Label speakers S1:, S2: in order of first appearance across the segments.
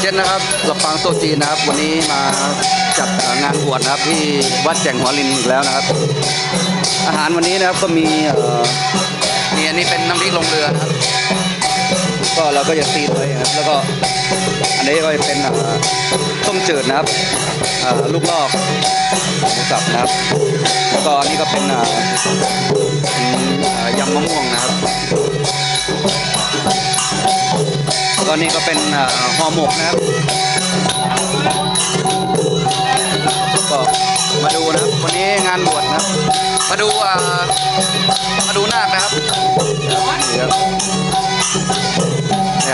S1: เจ็ดนะครับลำปางโตจีนะครับ วันนี้มาจัดงานบวชนะครับที่วัดแจ่งหัวลินอีกแล้วนะครับ อาหารวันนี้นะครับก็มีเอ่อมีอันนี้เป็นน้ำพริกลงเรือนะครับก็เราก็จะซีนไว้นะครับ แล้วก็อันนี้ก็จะเป็นต้มจืดนะครับลูกลอกหมูสับนะครับแล้วก็อันนี้ก็เป็น ก็นี่ก็เป็นเอ่อห่อหมกนะครับ ก็มาดูนะครับ วันนี้งานบวชนะครับ มาดูมาดูนาคนะครับนี่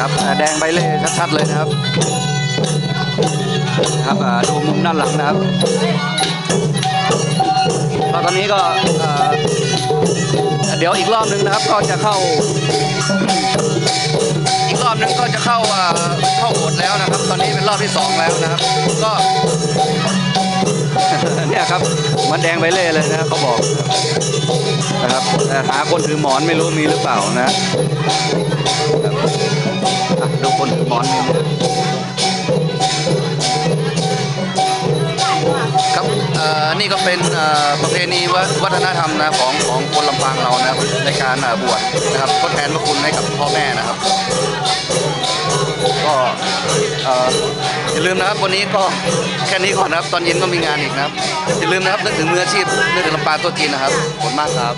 S1: ครับแดงใบเล่ชัดๆเลยนะครับครับดูมุมด้านหลังนะครับแล้วตอนนี้ก็เอ่อเดี๋ยวอีกรอบนึงนะครับ ก็จะเข้า เข้าอ่าเข้าโบสถ์แล้วนะครับ ตอนนี้เป็นรอบที่สองแล้วนะครับ ก็เนี่ยครับมันแดงใบเล่เลยนะเขาบอกนะครับแต่หาคนถือหมอนไม่รู้มีหรือเปล่านะดูคนถือหมอนนี่ครับเอ่อนี่ก็เป็นเอ่อประเพณีววัฒนธรรมนะของของคนลำปางเรานะครับในการบวชนะครับทดแทนพระคุณให้กับพ่อแม่นะครับ อย่าลืมนะครับวันนี้ก็แค่นี้ก่อนนะครับ ตอนเย็นก็มีงานอีกนะครับอย่าลืมนะครับนึกถึงมืออาชีพนึกถึงลำปางตัวจีนนะครับขอบคุณมากครับ